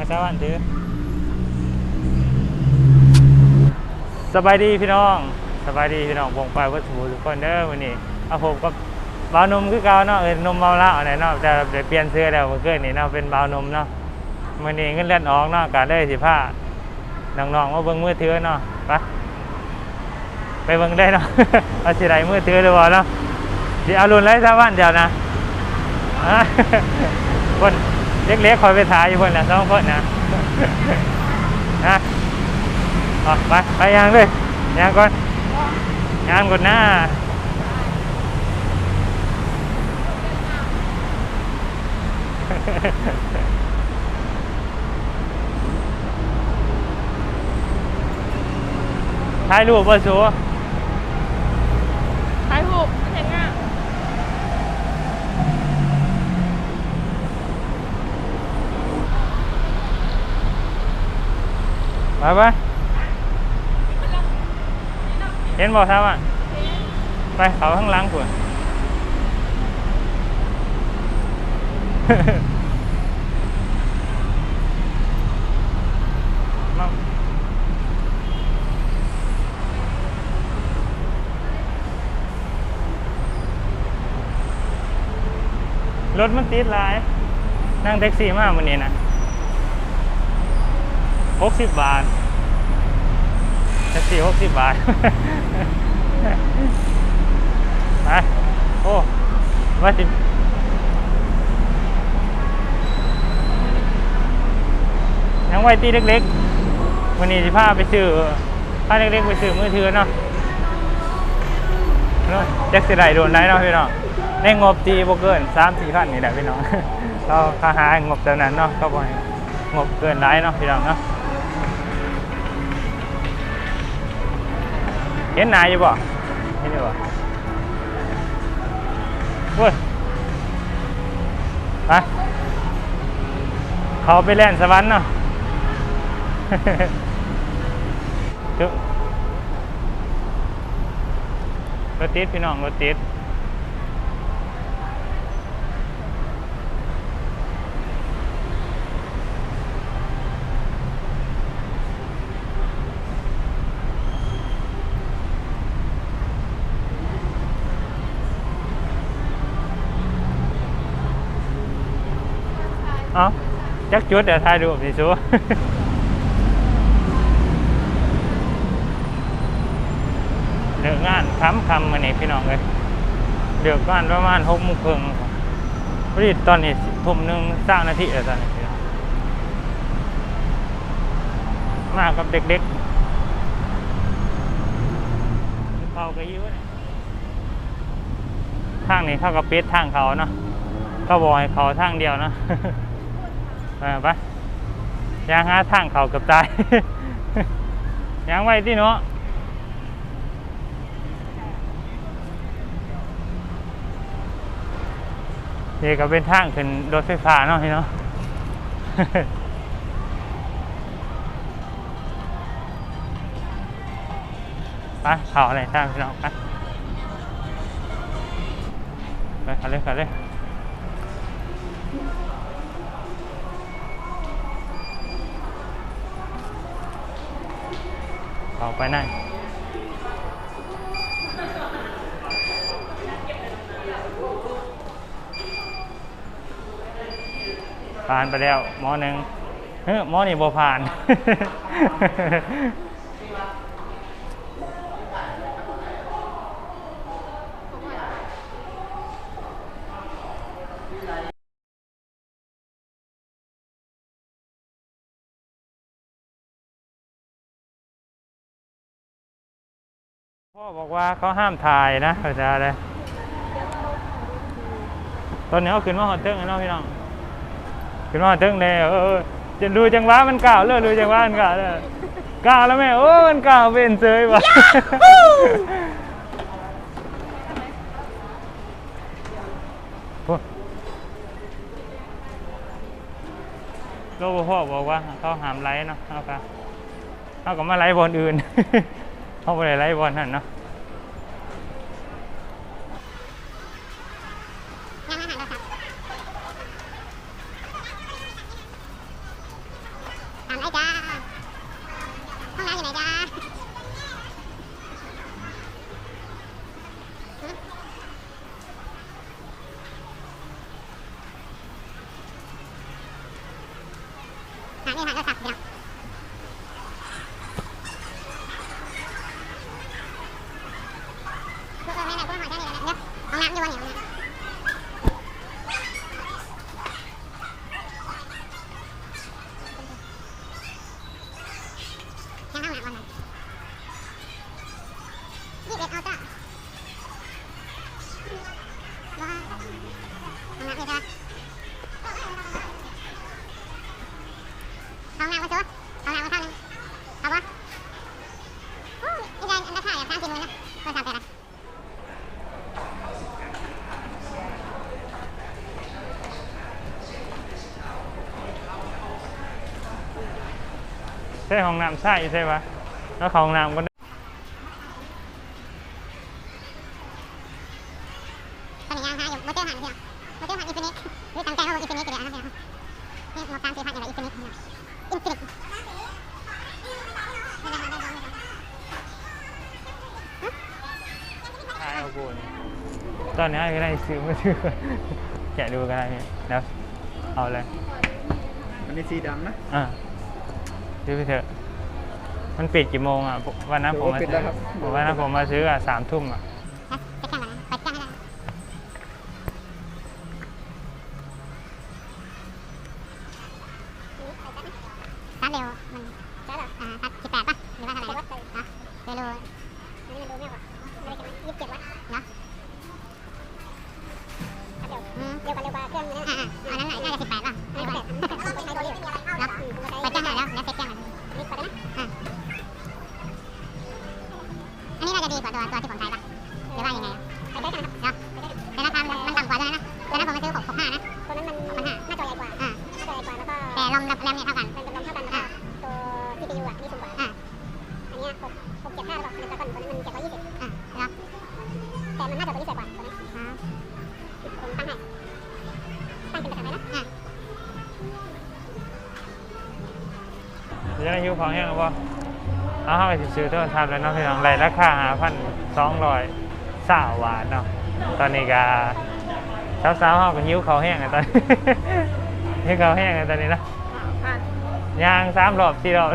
อาสวัสดีสบายดีพี่น้องสบายดีพี่น้องวงไปวัตถุทุกคนเด้อวันนี้เอาผมกับบ่าวนมคือเก่าเนาะเออนมเบาละอะไรเนาะแต่เดี๋ยวเปลี่ยนเสื้อแล้วเมื่อคืนนี่เนาะเป็นบ่าวนมเนาะมื้อนี้เงินเลือดออกเนาะก็เลยสิพาน้องๆมาเบิ่งมือถือเนาะไปไปเบิ่งได้เนาะเอาสิได้มือถือหรือบ่เนาะสิเอารุ่นไรซะวันเดียวนะอะคน เล็กๆคอยไปถ่ายอยู่คนละสองคนนะนะออกไปไปยางเลยยางก่อนยางก่อนหน้าถ่ายรูปบ่สูถ่ายรูปเห็นง่ะ ไปไปเห็นบอกครับอะไปเขาข้างล่างคุณมารถมันติดหลาย นั่งแท็กซี่มากวันนี้นะ หกสิบบาทแท็กซี่หกสิบบาทไปโอ้ว่าสิยังไว้ตีเล็กๆวันนี้สิพาไปซื้อพาเล็กๆไปซื้อมือถือเนาะเนาะแจ็คสิไรโดนได้เนาะพี่น้องในงบตีบ่เกินสามสี่พันนี่แหละพี่น้องเราค่าหางบเท่านั้นเนาะก็บ่ให้งบเกินได้เนาะพี่น้องเนาะ ห็นนายอยู่บ่เห็นอยู่บ่เว้ยไปเขาไปแล่นสวรรค์เนาะรถติดพี่น้องรถติด เอ้าจักจุดเดี๋ยวถ่ายรูปสิสูเลิกงานคำคำมานี่พี่น้องเลยเลิกงานประมาณหกโมงครึ่งพอดีตอนนี้ทุ่มหนึ่งสร้างนาทีแล้วตอนนี้พี่น้องมากับเด็กๆเขาก็อยิ้วเนี่ยทางนี้เขากับปิดทางเขาเนาะก็บอกให้เขาทางเดียวเนาะ ไปไปยางหาทางเขากับตาย ยางไว้ที่เนาะนี่ก็เป็นทางขึ้นรถไฟฟ้าเนาะพี่เนาะไปเขาอะไรทางพี่น้องไปไปเขาเลยเขาเลย เขาไปนั่นผ่านไปแล้วหมอหนึ่งเฮ้ยหมอนี่บ่ผ่าน พ่อบอกว่าเขาห้ามถ่ายนะเขาจะอะไรตอนนี้เขาขึ้นมาหอดเติ้งแล้วพี่น้องขึ้นมาถึงเลยเออจะดูจังหวะมันก่าวเลยดูจังหวะมันก่าวเลยก่าวแล้วแม่โอ้มันก่าวเป็นเซยวะโลบพ่อบอกว่าเขาห้ามไลฟ์เนาะเขาก็เขาก็มาไลฟ์บอลอื่น เขาไปไล่บอลนั่นเนาะไหนจ้าห้องน้ำอยู่ไหนจ้าหานี่หาโทรศัพท์เดี๋ยวพวกเราไม่ได้พวกเราหาได้เลยนะเดี๋ยวห้องน้ำอยู่วันไหนห้องน้ำ ยังข้างหลังวันนั้นยี่สิบเอ็ดเอาจ้ะว้าข้างหลังเลยจ้ะห้องน้ำมาชุดห้องน้ำมาข้างหนึงเอาปะโอ้ยนี่ได้อันละค่าอย่างสามสิบหมื่นนะเพื่อสามเป็นอะไร ใช่ห้องน้ำใช่ใช่ปะแล้วเข้าห้องน้ำก็ตอนนี้ยังหาอยู่โมเตอร์หันเดียวโมเตอร์หันอินฟินิตหรือตั้งใจว่าอินฟินิตก็ได้นะเดียวนี่หมวกกลางสี่พันอย่างไรอินฟินิตอินฟินิตไม่ได้ไม่ได้ไม่ได้ถ่ายเอากูนี่ตอนนี้ก็ได้ซื้อมือถือแกะดูก็ได้เนี่ยแล้วเอาเลย อันนี้สีดำนะอะ ซื้อไปเถอะ มันปิดกี่โมงอะผมวันนั้นผมมาปิดซื้แล้อวครับวันนั้นผมมาซื้ออะสามทุ่มอะนะจะ อนนั้นผมไปซื้อหกหกห้านะตัวนั้นมันหกพันห้าหน้าจอใหญ่กว่าอ่าหน้าจอใหญ่กว่าแล้วก็แต่ลมกับแรมเนี่ยเท่ากันเป็นเป็นลมเท่ากันแล้วก็ตัว CPU อะนี่สูงกว่าอ่าอันเนี้ยหกหกเจ็ดห้าหรือเปล่าในตะกอนตัวนั้นมันเจ็ดร้อยยี่สิบอ่าแล้วแต่มันน่าจะตัวนี้สวยกว่าตัวนี้อ่าผมตั้งให้ตั้งเป็นภาษาไทยนะอ่าจะได้ยิ้วของแห้งหรือเปล่าเอาเข้าไปซื้อโทรศัพท์แล้วเนาะพี่น้องไรราคาหาพันสองร้อยสาวหวานเนาะตอนนี้ก็ สาวๆเขาก็หิวเขาวแห้งกันตอนนี้หิวเขาวแห้งกันตอนนี้นะยางสามรอบสี่รอบ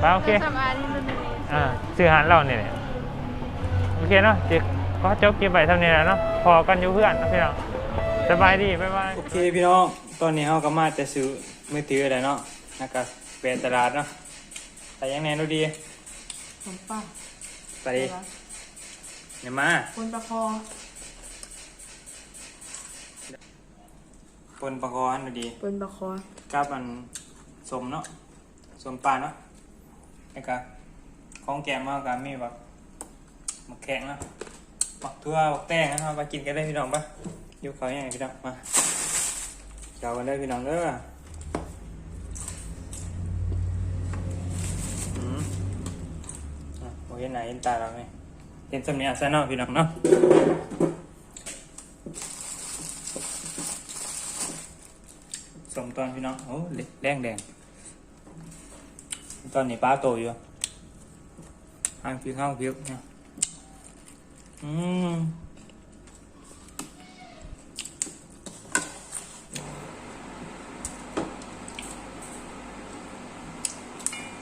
ไปโอเคสำอางที่มันเป็นอ่าซื้ออาหารเราเนี่ยเนี่ยโอเคเนาะจิก็จบคลิปไปเท่านี้แล้วเนาะพอกันอยู่เพื่อนนะพี่น้องสบายดีบ๊ายบายโอเคพี่น้องตอนนี้เราก็มาจะซื้อมือถือแล้วเนาะนะก็เปนตลาดเนาะแต่ยังไงดูดีขนมปังไป ดิเนี่ยมาคนประคอปนปลากรดูดีคนประคอกับอันสมเนาะสมปลาเนาะแล้วก็ของแกมมากกับมีแบบหมักแข็งเนาะหมักทั่วหมักแป้งนะมากินกันได้พี่น้องปะอยู่เขาอย่างไรพี่น้องมาเจ้ากันได้พี่น้องเด้ออืมอะโอเคไหนเห็นตาเราไหม เห็นสำเนียงซะเนาะพี่น้องเนาะสมตอนพี่น้องโอ้เละแดงแดงตอนนี้ปลาโตอยู่ห้างพิวห้างพิวเนี่ยอืม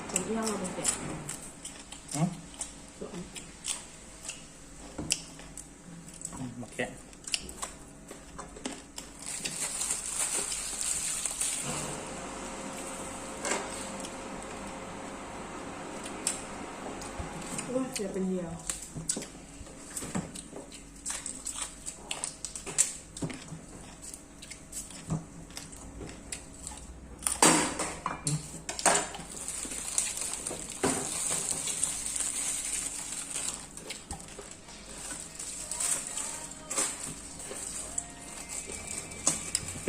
ผมเอี้ยงมาเป็นแกะ เนาะสวน หมักแกะ ว่าจะเป็นเดียว แก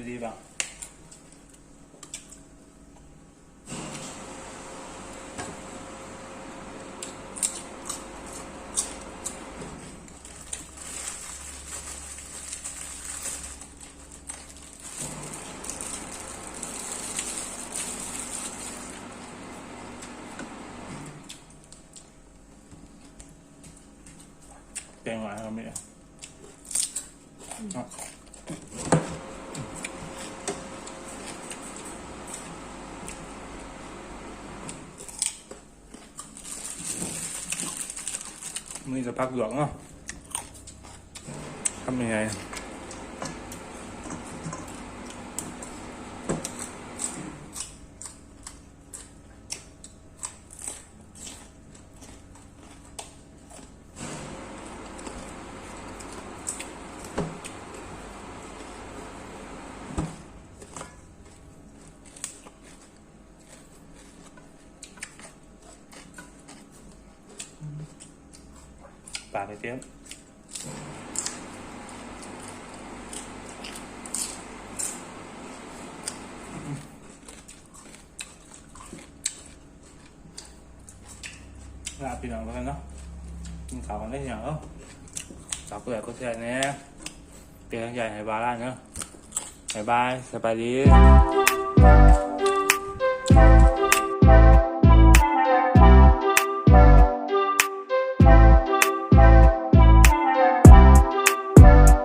เป็นดีป่ะแกงหวานเราไม่ได้เอา มีจะพักหลวงเนาะทำยังไง ปากไปเตี้ยมลาพี่น้องกันเนาะกินข้าวกันได้ยังเนาะฝากเปลือกก็แช่แน่เตียงใหญ่ให้บาร่าเนาะบายบายสบายดี